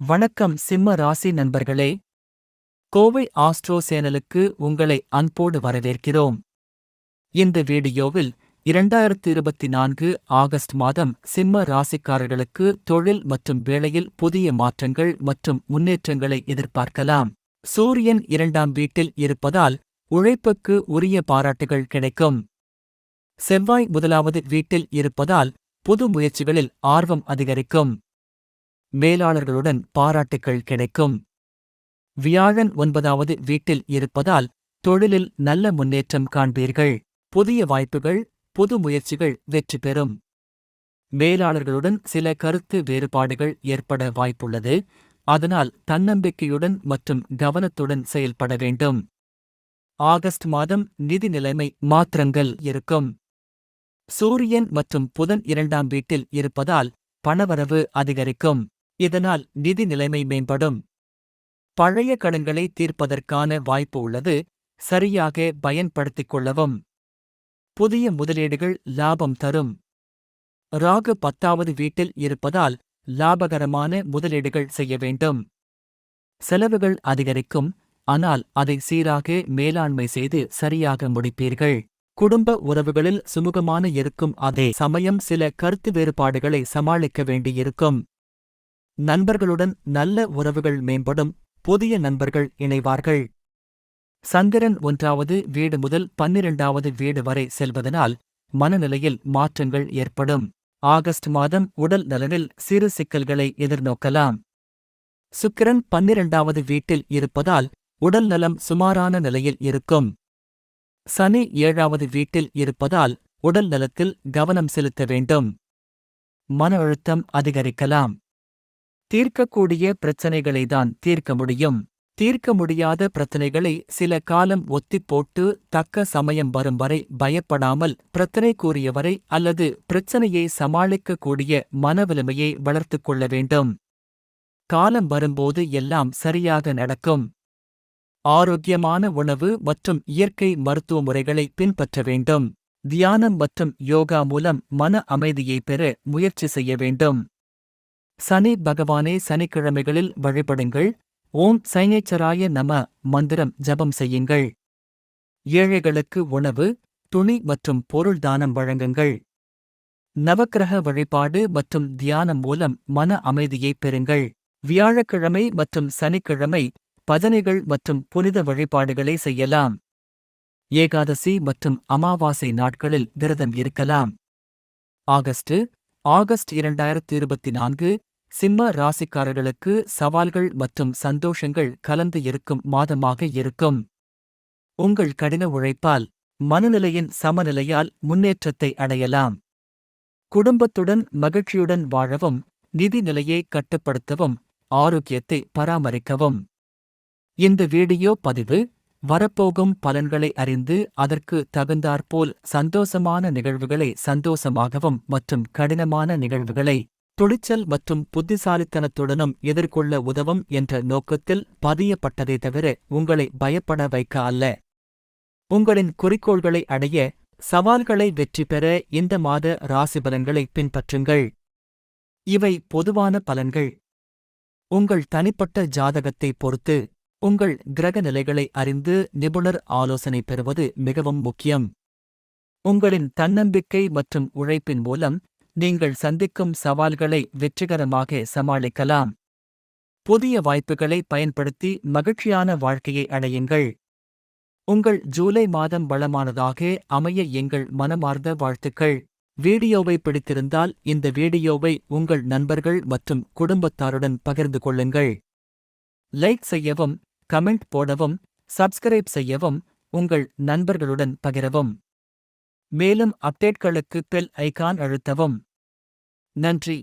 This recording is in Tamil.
வணக்கம் சிம்ம ராசி நண்பர்களே. கோவை ஆஸ்ட்ரோ சேனலுக்கு உங்களை அன்போடு வரவேற்கிறோம். இந்த வீடியோவில் இரண்டாயிரத்து இருபத்தி நான்கு ஆகஸ்ட் மாதம் சிம்ம ராசிக்காரர்களுக்கு தொழில் மற்றும் வேலையில் புதிய மாற்றங்கள் மற்றும் முன்னேற்றங்களை எதிர்பார்க்கலாம். சூரியன் இரண்டாம் வீட்டில் இருப்பதால் உழைப்புக்கு உரிய பாராட்டுகள் கிடைக்கும். செவ்வாய் முதலாவது வீட்டில் இருப்பதால் புது முயற்சிகளில் ஆர்வம் அதிகரிக்கும். மேலாளர்களுடன் பாராட்டுக்கள் கிடைக்கும். வியாழன் ஒன்பதாவது வீட்டில் இருப்பதால் தொழிலில் நல்ல முன்னேற்றம் காண்பீர்கள். புதிய வாய்ப்புகள் புது முயற்சிகள் வெற்றி பெறும். மேலாளர்களுடன் சில கருத்து வேறுபாடுகள் ஏற்பட வாய்ப்புள்ளது. அதனால் தன்னம்பிக்கையுடன் மற்றும் கவனத்துடன் செயல்பட வேண்டும். ஆகஸ்ட் மாதம் நிதி நிலைமை மாற்றங்கள் இருக்கும். சூரியன் மற்றும் புதன் இரண்டாம் வீட்டில் இருப்பதால் பணவரவு அதிகரிக்கும். இதனால் நிதி நிலைமை மேம்படும். பழைய கடன்களை தீர்ப்பதற்கான வாய்ப்பு உள்ளது. சரியாக பயன்படுத்திக் கொள்ளவும். புதிய முதலீடுகள் லாபம் தரும். ராகு பத்தாவது வீட்டில் இருப்பதால் லாபகரமான முதலீடுகள் செய்ய வேண்டும். செலவுகள் அதிகரிக்கும். ஆனால் அதை சீராக மேலாண்மை செய்து சரியாக முடிப்பீர்கள். குடும்ப உறவுகளில் சுமூகமான இருக்கும் அதே சமயம் சில கருத்து வேறுபாடுகளை சமாளிக்க வேண்டியிருக்கும். நண்பர்களுடன் நல்ல உறவுகள் மேம்படும் புதிய நண்பர்கள் இணைவார்கள். சந்திரன் ஒன்றாவது வீடு முதல் பன்னிரண்டாவது வீடு வரை செல்வதனால் மனநிலையில் மாற்றங்கள் ஏற்படும். ஆகஸ்ட் மாதம் உடல் நலனில் சிறு சிக்கல்களை எதிர்நோக்கலாம். சுக்கிரன் பன்னிரண்டாவது வீட்டில் இருப்பதால் உடல் நலம் சுமாரான நிலையில் இருக்கும். சனி ஏழாவது வீட்டில் இருப்பதால் உடல் நலத்தில் கவனம் செலுத்த வேண்டும். மன அழுத்தம் அதிகரிக்கலாம். தீர்க்கக்கூடிய பிரச்சனைகளை தான் தீர்க்க முடியும். தீர்க்க முடியாத பிரச்சனைகளை சில காலம் ஒத்திப்போட்டு தக்க சமயம் வரும் வரை பயப்படாமல் பிரச்சனை கூறியவரை அல்லது பிரச்சனையை சமாளிக்கக்கூடிய மனவலிமையை வளர்த்து கொள்ள வேண்டும். காலம் வரும்போது எல்லாம் சரியாக நடக்கும். ஆரோக்கியமான உணவு மற்றும் இயற்கை மருத்துவ முறைகளை பின்பற்ற வேண்டும். தியானம் மற்றும் யோகா மூலம் மன அமைதியை பெற முயற்சி செய்ய வேண்டும். சனி பகவானே சனிக்கிழமைகளில் வழிபடுங்கள். ஓம் சைனேச்சராய நம மந்திரம் ஜபம் செய்யுங்கள். ஏழைகளுக்கு உணவு துணி மற்றும் பொருள் தானம் வழங்குங்கள். நவக்கிரக வழிபாடு மற்றும் தியானம் மூலம் மன அமைதியை பெறுங்கள். வியாழக்கிழமை மற்றும் சனிக்கிழமை பஜனைகள் மற்றும் புனித வழிபாடுகளை செய்யலாம். ஏகாதசி மற்றும் அமாவாசை நாட்களில் விரதம் இருக்கலாம். ஆகஸ்ட் ஆகஸ்ட் இரண்டாயிரத்து இருபத்தி நான்கு சிம்ம ராசிக்காரர்களுக்கு சவால்கள் மற்றும் சந்தோஷங்கள் கலந்து இருக்கும் மாதமாக இருக்கும். உங்கள் கடின உழைப்பால் மனநிலையின் சமநிலையால் முன்னேற்றத்தை அடையலாம். குடும்பத்துடன் மகிழ்ச்சியுடன் வாழவும் நிதி நிலையை கட்டுப்படுத்தவும் ஆரோக்கியத்தை பராமரிக்கவும். இந்த வீடியோ பதிவு வரப்போகும் பலன்களை அறிந்து அதற்கு தகுந்தாற்போல் சந்தோஷமான நிகழ்வுகளை சந்தோஷமாகவும் மற்றும் கடினமான நிகழ்வுகளை துணிச்சல் மற்றும் புத்திசாலித்தனத்துடனும் எதிர்கொள்ள உதவும் என்ற நோக்கத்தில் பதியப்பட்டதே தவிர உங்களை பயப்பட வைக்க அல்ல. உங்களின் குறிக்கோள்களை அடைய சவால்களை வெற்றி பெற இந்த மாத ராசி பலன்களை பின்பற்றுங்கள். இவை பொதுவான பலன்கள். உங்கள் தனிப்பட்ட ஜாதகத்தை பொறுத்து உங்கள் கிரக நிலைகளை அறிந்து நிபுணர் ஆலோசனை பெறுவது மிகவும் முக்கியம். உங்களின் தன்னம்பிக்கை மற்றும் உழைப்பின் மூலம் நீங்கள் சந்திக்கும் சவால்களை வெற்றிகரமாக சமாளிக்கலாம். புதிய வாய்ப்புகளை பயன்படுத்தி மகிழ்ச்சியான வாழ்க்கையை அடையுங்கள். உங்கள் ஜூலை மாதம் வளமானதாக அமைய எங்கள் மனமார்ந்த வாழ்த்துக்கள். வீடியோவை பிடித்திருந்தால் இந்த வீடியோவை உங்கள் நண்பர்கள் மற்றும் குடும்பத்தாருடன் பகிர்ந்து கொள்ளுங்கள். லைக் செய்யவும் கமெண்ட் போடவும் சப்ஸ்கிரைப் செய்யவும் உங்கள் நண்பர்களுடன் பகிரவும். மேலும் அப்டேட்களுக்கு பெல் ஐகான் அழுத்தவும். நன்றி